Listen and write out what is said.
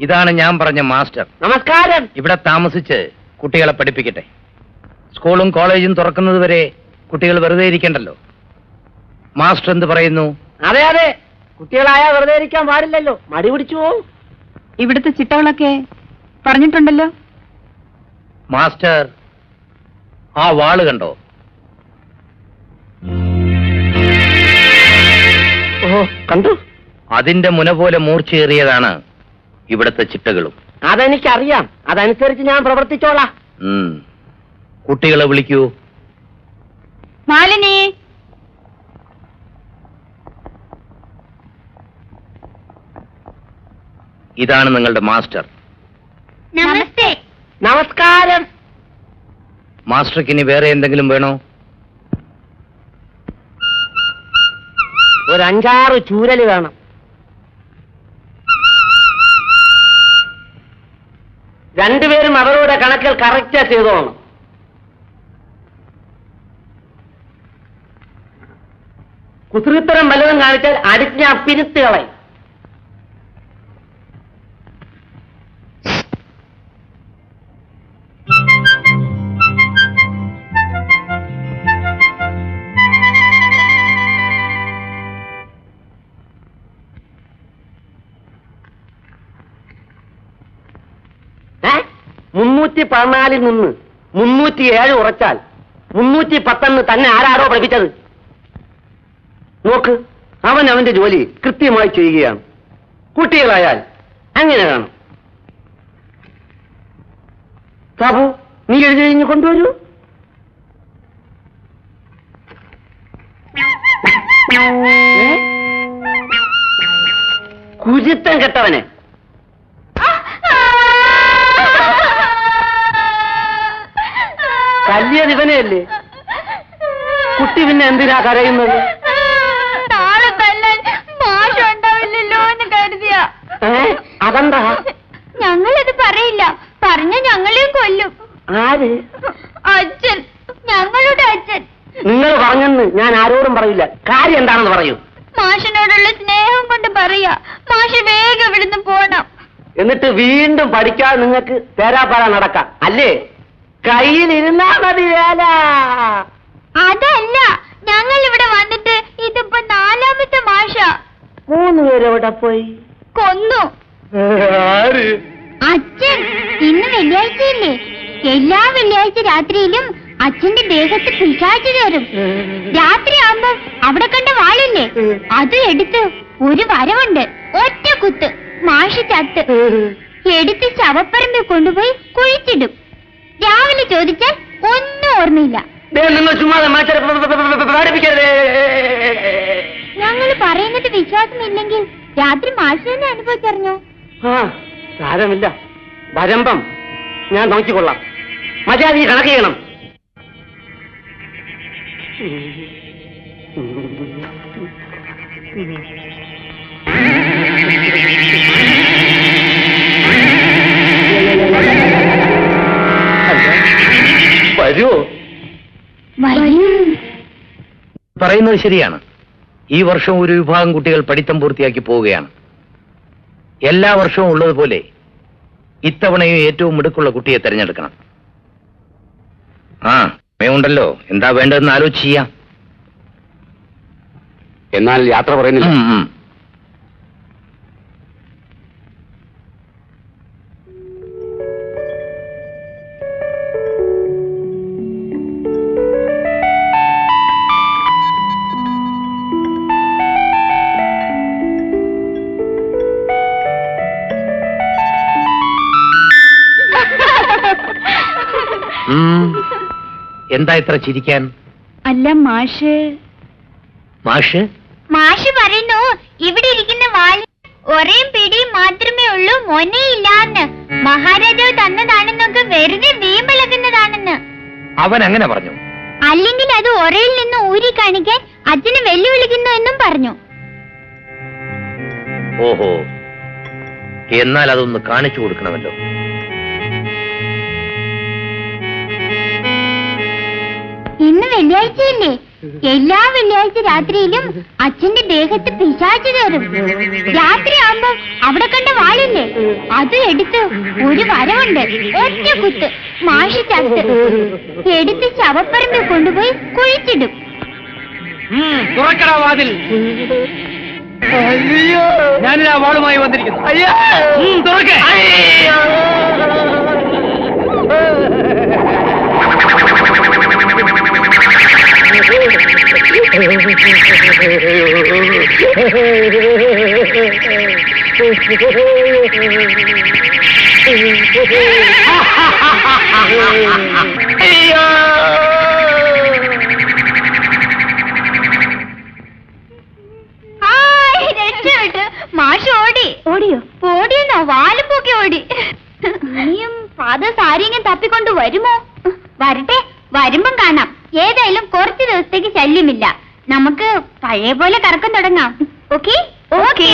ഇതാണ് ഞാൻ പറഞ്ഞ മാസ്റ്റർ. നമസ്കാരം. ഇവിടെ താമസിച്ച് കുട്ടികളെ പഠിപ്പിക്കട്ടെ. സ്കൂളും കോളേജും തുറക്കുന്നത് വരെ കുട്ടികൾ വെറുതെ ഇരിക്കണ്ടല്ലോ. മാസ്റ്റർ എന്ത് പറയുന്നു? അതെ അതെ. കുട്ടികളായ വെറുതെ ഇരിക്കാൻ പാടില്ലല്ലോ. മടി പിടിച്ചു പോവും. ഇവിടുത്തെ ചിട്ടകളൊക്കെ പറഞ്ഞിട്ടുണ്ടല്ലോ. മാസ്റ്റർ ആ വാൾ കണ്ടോ? കണ്ടു? അതിന്റെ മുന പോലെ മൂർച്ചയേറിയതാണ് ഇവിടത്തെ ചിട്ടകളും. അതെനിക്കറിയാം. അതനുസരിച്ച് ഞാൻ പ്രവർത്തിച്ചോളാം. ഉം. കുട്ടികളെ വിളിക്കൂ. മാലിനി. ഇതാണ് നിങ്ങളുടെ മാസ്റ്റർ. നമസ്തേ. നമസ്കാരം. മാസ്റ്റർക്ക് ഇനി വേറെ എന്തെങ്കിലും വേണോ? ഒരു അഞ്ചാറ് ചൂരൽ വേണം. രണ്ടുപേരും അവരുടെ കണക്കിൽ കറക്റ്റ് ചെയ്തോണം കുസൃത്തരം വല്ലതും കാണിച്ചാൽ അടിച്ച് ഞാൻ മുന്നൂറ്റി പതിനാലിൽ നിന്ന് മുന്നൂറ്റി ഏഴ് ഉറച്ചാൽ മുന്നൂറ്റി പത്തെന്ന് തന്നെ ആരാരോ പഠിപ്പിച്ചത്. നോക്ക് അവൻ അവന്റെ ജോലി കൃത്യമായി ചെയ്യുകയാണ്. കുട്ടികളായാൽ അങ്ങനെ കാണും. സാബു നീ എഴുതി കഴിഞ്ഞ് കൊണ്ടുവരൂ. കുരുത്തം കെട്ടവനെ. കല്ലിയത് ഇവനെയല്ലേ കുട്ടി പിന്നെ എന്തിനാ കരയുന്നത്? നാളെ തല്ലാൻ മാഷ ഉണ്ടാവില്ലല്ലോ എന്ന് കരുതിയ. അതെന്താ? ഞങ്ങളത് പറയില്ല. പറഞ്ഞ ഞങ്ങളെയും കൊല്ലും. ആര്? അച്ഛൻ. ഞങ്ങളുടെ അച്ഛൻ. നിങ്ങൾ പറഞ്ഞെന്ന് ഞാൻ ആരോടും പറയില്ല. കാര്യം എന്താണെന്ന് പറയൂ. മാഷിനോടുള്ള സ്നേഹം കൊണ്ട് പറയാ. മാഷ് വേഗം ഇവിടുന്ന് പോണം. എന്നിട്ട് വീണ്ടും പഠിക്കാതെ നിങ്ങൾക്ക് തേരാപ്പാറ നടക്കാം. അല്ലേ? കയ്യിലിരുന്നാ മതി വേല അതല്ല ഞങ്ങൾ ഇവിടെ വന്നിട്ട് ഇതിപ്പോ നാലാമത്തെ മാഷ. മൂന്ന് പേരെവിടെ പോയി? കൊന്നു. ആര്? അച്ഛൻ ഇന്ന് വെള്ളിയാഴ്ചയില്ലേ? എല്ലാ വെള്ളിയാഴ്ച രാത്രിയിലും അച്ഛന്റെ ദേഹത്ത് പിശാച് കയറും. രാത്രിയാകുമ്പോ അവിടെ കണ്ട വാളില്ലേ? അത് എടുത്ത് ഒരു വരവുണ്ട്. ഒറ്റ കുത്ത് മാഷി ചത്ത്. എടുത്ത് ശവപ്പറമ്പിൽ കൊണ്ടുപോയി കുഴിച്ചിടും. രാവിലെ ചോദിച്ചാൽ ഒന്നും ഓർമ്മയില്ല. നിങ്ങൾ ചുമ്മാ മാറ്റ പഠിപ്പിക്കരുതേ. ഞങ്ങൾ പറയുന്നത് വിശ്വാസമില്ലെങ്കിൽ രാത്രി മാഷി തന്നെ അനുഭവിച്ചറിഞ്ഞോ? ആ സാരമില്ല. വരമ്പം. ഞാൻ നോക്കിക്കൊള്ളാം. മര്യാദ ഈ കണക്ക് ചെയ്യണം. വരുമോ പറയുന്നത് ശരിയാണ്. ഈ വർഷം ഒരു വിഭാഗം കുട്ടികൾ പഠിത്തം പൂർത്തിയാക്കി പോവുകയാണ്. എല്ലാ വർഷവും ഉള്ളതുപോലെ ഇത്തവണയും ഏറ്റവും മിടുക്കുള്ള കുട്ടിയെ തിരഞ്ഞെടുക്കണം. ആ സമയമുണ്ടല്ലോ എന്താ വേണ്ടതെന്ന് ആലോചിച്ച് ചെയ്യാം. എന്നാൽ യാത്ര പറയുന്നില്ല. എന്താ ഇത്ര ചിരിക്കാൻ? അല്ല മാഷ്. മാഷ്? മാഷ് പറയുന്നു ഇവിടെ ഇരിക്കുന്ന വാലി ഒരേ പിടിയും മാത്രമേ ഉള്ളൂ മൊനയില്ലാന്ന് മഹാരാജാവ് തന്നതാണെന്നൊക്കെ വെറുതെ വീമ്പലക്കുന്നതാണെന്ന്. അവൻ അങ്ങനെ പറഞ്ഞു. അല്ലെങ്കിൽ അത് ഒരയിൽ നിന്ന് ഊരി കാണിക്കാൻ അച്ഛനെ വെല്ലുവിളിക്കുന്നു എന്നും പറഞ്ഞു. ഓഹോ. എന്നാൽ അതൊന്ന് കാണിച്ചു കൊടുക്കണമല്ലോ. ഇന്ന് വെള്ളിയാഴ്ചയല്ലേ? എല്ലാ വെള്ളിയാഴ്ച രാത്രിയിലും അച്ഛന്റെ ദേഹത്ത് പിശാച് കയറും. രാത്രിയാകുമ്പോ അവിടെ കണ്ട വാളില്ലേ? അത് എടുത്ത് ഒരു വരവുണ്ട്. ഒറ്റ കുത്ത്. മാഷി ചത്ത് എടുത്ത് ശവപ്പറമ്പിൽ കൊണ്ടുപോയി കുഴിച്ചിടും. തുറക്കടാ വാതിൽ. അയ്യോ. ഞാനിതാ വാളുമായി വന്നിരിക്കുന്നു. അയ്യോ. തുറക്കേ. ഹായ്, രക്ഷപ്പെട്ടു. മാഷ് ഓടി. ഓടിയോ? ഓടിയെന്നോ? വാലും പോക്കി ഓടി. ഇനിയും ഫാദർ സാരിയെങ്കിലും തപ്പിക്കൊണ്ട് വരുമോ? വരട്ടെ വരുമ്പം കാണാം. ഏതായാലും കുറച്ച് ദിവസത്തേക്ക് ശല്യമില്ല. നമുക്ക് പഴയ പോലെ കറക്കം തുടങ്ങാം. Okay okay